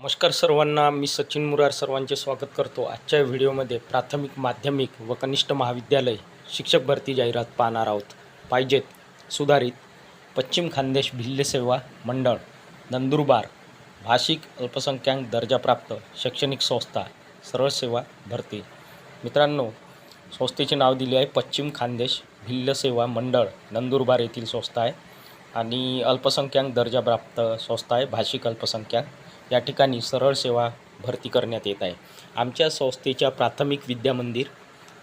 नमस्कार सर्वांना मी सचिन मुरार सर्वांचे स्वागत करतो आजच्या व्हिडिओमध्ये. प्राथमिक माध्यमिक व कनिष्ठ महाविद्यालय शिक्षक भरती जाहिरात पाहणार आहोत. पाहिजेत सुधारित पश्चिम खानदेश भिल्ल सेवा मंडळ नंदुरबार भाषिक अल्पसंख्याक दर्जाप्राप्त शैक्षणिक संस्था सरळ सेवा भरती. मित्रांनो संस्थेचे नाव दिले आहे पश्चिम खानदेश भिल्ल सेवा मंडळ नंदुरबार येथील संस्था आहे. आणि अल्पसंख्याक दर्जाप्राप्त संस्था आहे भाषिक अल्पसंख्याक. या ठिकाणी सरळ सेवा भरती करण्यात येत आहे. आमच्या संस्थेच्या प्राथमिक विद्यामंदिर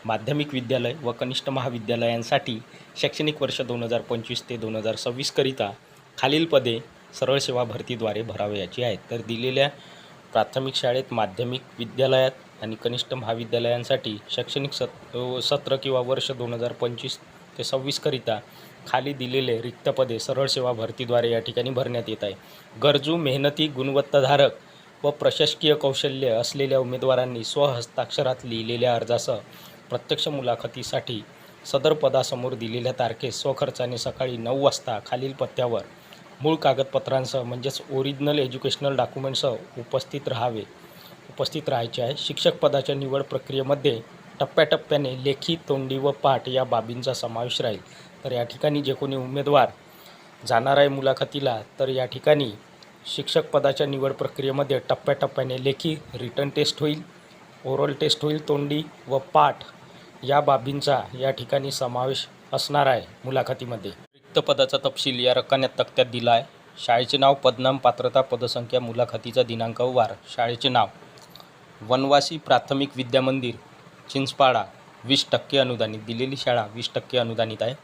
माध्यमिक विद्यालय व कनिष्ठ महाविद्यालयांसाठी शैक्षणिक वर्ष दोन हजार पंचवीस ते दोन हजार सव्वीसकरिता खालील पदे सरळ सेवा भरतीद्वारे भरावयाची आहेत. तर दिलेल्या प्राथमिक शाळेत माध्यमिक विद्यालयात आणि कनिष्ठ महाविद्यालयांसाठी शैक्षणिक सत सत्र किंवा वर्ष दोन हजार पंचवीस ते सव्वीसकरिता खाली दिलेले रिक्त पदे सरळ सेवा भरतीद्वारे या ठिकाणी भरण्यात येत आहे. गरजू मेहनती गुणवत्ताधारक व प्रशासकीय कौशल्य असलेल्या उमेदवारांनी स्वहस्ताक्षरात लिहिलेल्या अर्जासह प्रत्यक्ष मुलाखतीसाठी सदर पदासमोर दिलेल्या तारखेस स्वखर्चाने सकाळी नऊ वाजता खालील पत्त्यावर मूळ कागदपत्रांसह म्हणजेच ओरिजिनल एज्युकेशनल डॉक्युमेंटसह उपस्थित राहावे. उपस्थित राहायचे आहे. शिक्षक पदाच्या निवड प्रक्रियेमध्ये टप्प्याटप्प्याने लेखी तोंडी व पाठ या बाबींचा समावेश राहील. तर या ठिकाणी जे कोणी उमेदवार जाणार आहे मुलाखतीला तर या ठिकाणी शिक्षक पदाच्या निवड प्रक्रियेमध्ये टप्प्याटप्प्याने लेखी रिटर्न टेस्ट होईल ओरल टेस्ट होईल तोंडी व पाठ या बाबींचा या ठिकाणी समावेश असणार आहे मुलाखतीमध्ये. रिक्त पदाचा तपशील या रकान्यात तक्त्यात दिला आहे शाळेचे नाव पदनाम पात्रता पदसंख्या मुलाखतीचा दिनांक वार. शाळेचे नाव वनवासी प्राथमिक विद्यामंदिर चिंचपाडा वीस टक्के अनुदानित दिलेली शाळा वीस टक्के अनुदानित आहे.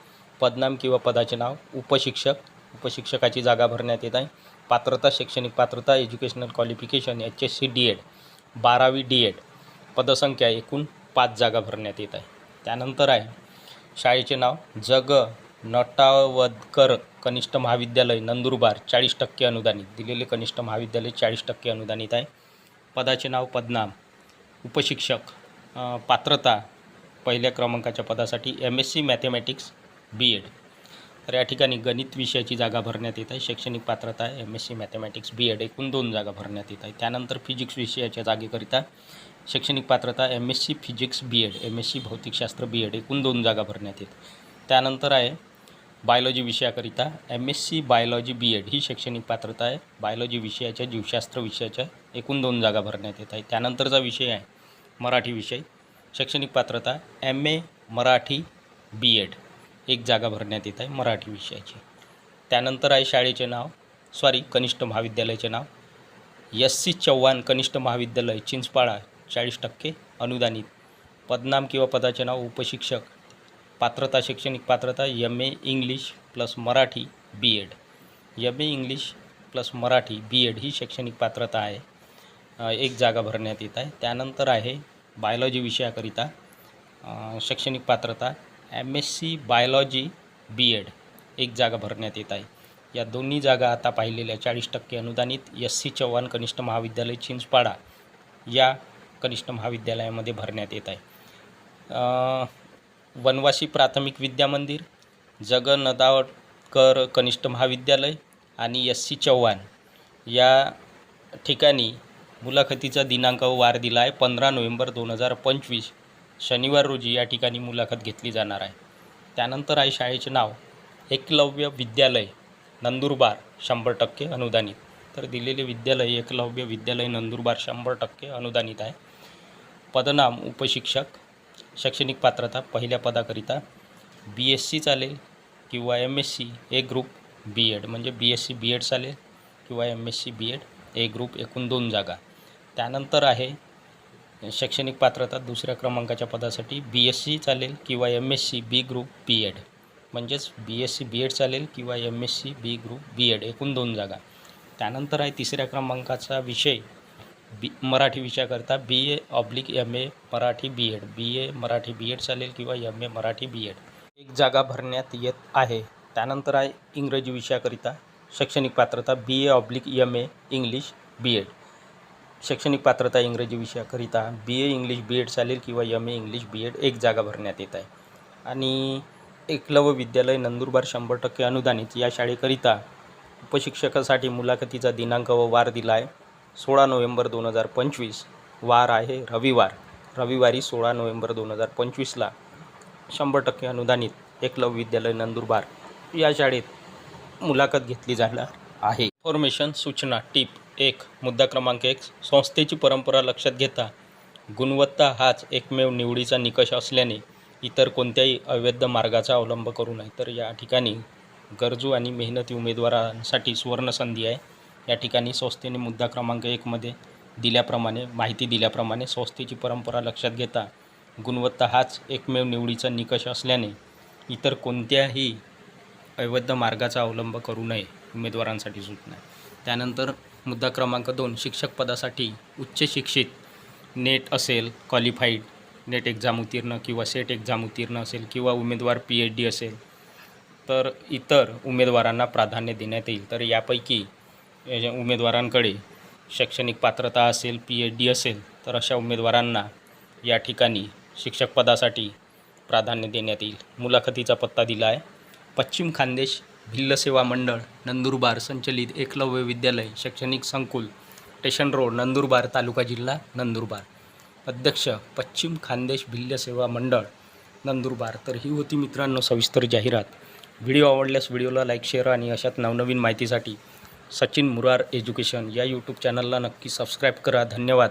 पदनाम किंवा पदाचे नाव उपशिक्षक उपशिक्षकाची जागा भरण्यात येत आहे. पात्रता शैक्षणिक पात्रता educational qualification H S C D Ed बारावी डी एड पदसंख्या एकूण पाच जागा भरण्यात येत आहे. त्यानंतर आहे शाळेचे नाव जग नटावदकर कनिष्ठ महाविद्यालय नंदुरबार चाळीस टक्के अनुदानित. दिलेले कनिष्ठ महाविद्यालय चाळीस टक्के अनुदानित आहे. पदाचे नाव पदनाम. उपशिक्षक पात्रता पहिल्या क्रमांकाच्या पदासाठी M S C mathematics B Ed. तर या ठिकाणी गणित विषयाची जागा भरण्यात येत आहे शैक्षणिक पात्रता M S C mathematics B Ed एकूण दोन जागा भरण्यात येत आहे त्यानंतर फिजिक्स विषयाच्या जागेकरिता शैक्षणिक पात्रता M S C physics B Ed M S C भौतिकशास्त्र बी एड एकूण दोन जागा भरण्यात येत. त्यानंतर आहे biology विषयाकरिता M S C biology B Ed ही शैक्षणिक पात्रता आहे. बायोलॉजी विषयाच्या जीवशास्त्र विषयाच्या एकूण दोन जागा भरण्यात येत आहे त्यानंतरचा विषय आहे मराठी विषय. शैक्षणिक पात्रता M A Marathi B Ed एक जागा भरण्यात येत आहे मराठी विषयाची. त्यानंतर आहे शाळेचे नाव सॉरी कनिष्ठ महाविद्यालयाचे नाव. एस सी चव्हाण कनिष्ठ महाविद्यालय चिंचपाळा चाळीस टक्के अनुदानित. पदनाम किंवा पदाचे नाव उपशिक्षक. पात्रता शैक्षणिक पात्रता M A English plus Marathi B Ed M A English plus Marathi B Ed ही शैक्षणिक पात्रता आहे. एक जागा भरण्यात येत आहे. त्यानंतर आहे बायोलॉजी विषयाकरिता. शैक्षणिक पात्रता. M S C biology B Ed एक जागा भरण्यात येत आहे. या दोन्ही जागा आता पाहिलेल्या चाळीस टक्के अनुदानित एस सी चव्हाण कनिष्ठ महाविद्यालय चिंचपाडा या कनिष्ठ महाविद्यालयामध्ये भरण्यात येत आहे. वनवासी प्राथमिक विद्यामंदिर जगन नदावडकर कनिष्ठ महाविद्यालय आणि एस सी चव्हाण या ठिकाणी मुलाखतीचा दिनांक वार दिला आहे पंधरा नोव्हेंबर दोन हजार पंचवीस. शनिवार रोजी या ठिकाणी मुलाखत घेतली जाणार आहे. त्यानंतर आहे शाळेचे नाव. एकलव्य विद्यालय नंदुरबार शंभर टक्के अनुदानित. तर दिलेले विद्यालय एकलव्य विद्यालय नंदुरबार शंभर टक्के अनुदानित आहे. पदनाम उपशिक्षक शैक्षणिक पात्रता पहिल्या पदाकरिता. बी एस सी चालेल किंवा M S C A group B Ed म्हणजे B S C B Ed चालेल किंवा M S C B Ed A group एकूण दोन जागा. त्यानंतर आहे शैक्षणिक पात्रता दुसऱ्या क्रमांकाच्या पदासाठी बी एस सी चालेल किंवा M S C B group B Ed म्हणजेच B S C B Ed चालेल किंवा M S C B group B Ed एकूण दोन जागा. त्यानंतर आहे तिसऱ्या क्रमांकाचा विषय B Marathi विषयाकरता B A oblique M A Marathi B Ed B A Marathi B Ed चालेल किंवा M A Marathi B Ed एक जागा भरण्यात येत आहे. त्यानंतर आहे इंग्रजी विषयाकरिता शैक्षणिक पात्रता B A oblique M A English B Ed शैक्षणिक पात्रता इंग्रजी विषयाकरिता बी ए इंग्लिश बी एड चालेल किंवा M A English B Ed एक जागा भरण्यात येत आहे. आणि एकलव विद्यालय नंदुरबार शंभर टक्के अनुदानित. या शाळेकरिता उपशिक्षकासाठी मुलाखतीचा दिनांक व वार दिला आहे सोळा नोव्हेंबर दोन हजार पंचवीस. वार आहे रविवार. रविवारी सोळा नोव्हेंबर दोन हजार पंचवीसला शंभर टक्के अनुदानित एकलव विद्यालय नंदुरबार या शाळेत मुलाखत घेतली जाणार आहे. इन्फॉर्मेशन सूचना टिप एक मुद्दा क्रमांक एक संस्थेची परंपरा लक्षात घेता. गुणवत्ता हाच एकमेव निवडीचा निकष असल्याने इतर कोणत्याही अवैध मार्गाचा अवलंब करू नये. तर या ठिकाणी गरजू आणि मेहनती उमेदवारांसाठी सुवर्णसंधी आहे. या ठिकाणी संस्थेने मुद्दा क्रमांक एकमध्ये दिल्याप्रमाणे माहिती दिल्याप्रमाणे संस्थेची परंपरा लक्षात घेता गुणवत्ता हाच एकमेव निवडीचा निकष असल्याने इतर कोणत्याही अवैध मार्गाचा अवलंब करू नये. उमेदवारांसाठी सूचना आहे. त्यानंतर मुद्दा क्रमांक दोन शिक्षक पदासाठी उच्च शिक्षित नेट असेल क्वालिफाईड नेट एक्झाम उत्तीर्ण किंवा सेट एक्झाम उत्तीर्ण असेल किंवा उमेदवार पी एच डी असेल तर इतर उमेदवारांना प्राधान्य देण्यात येईल. तर यापैकी या उमेदवारांकडे शैक्षणिक पात्रता असेल पी एच डी असेल तर अशा उमेदवारांना या ठिकाणी शिक्षक पदासाठी प्राधान्य देण्यात येईल. मुलाखतीचा पत्ता दिला आहे. पश्चिम खानदेश भिल्ल सेवा मंडळ नंदुरबार संचलित एकलव्य विद्यालय शैक्षणिक संकुल स्टेशन रोड नंदुरबार तालुका जिल्हा नंदुरबार. अध्यक्ष पश्चिम खानदेश भिल्ल सेवा मंडळ नंदुरबार. तर ही होती मित्रांनो सविस्तर जाहिरात. व्हिडिओ आवडल्यास व्हिडिओला लाईक शेअर आणि अशात नवनवीन माहितीसाठी सचिन मुरार एज्युकेशन या यूट्यूब चॅनलला नक्की सबस्क्राईब करा. धन्यवाद.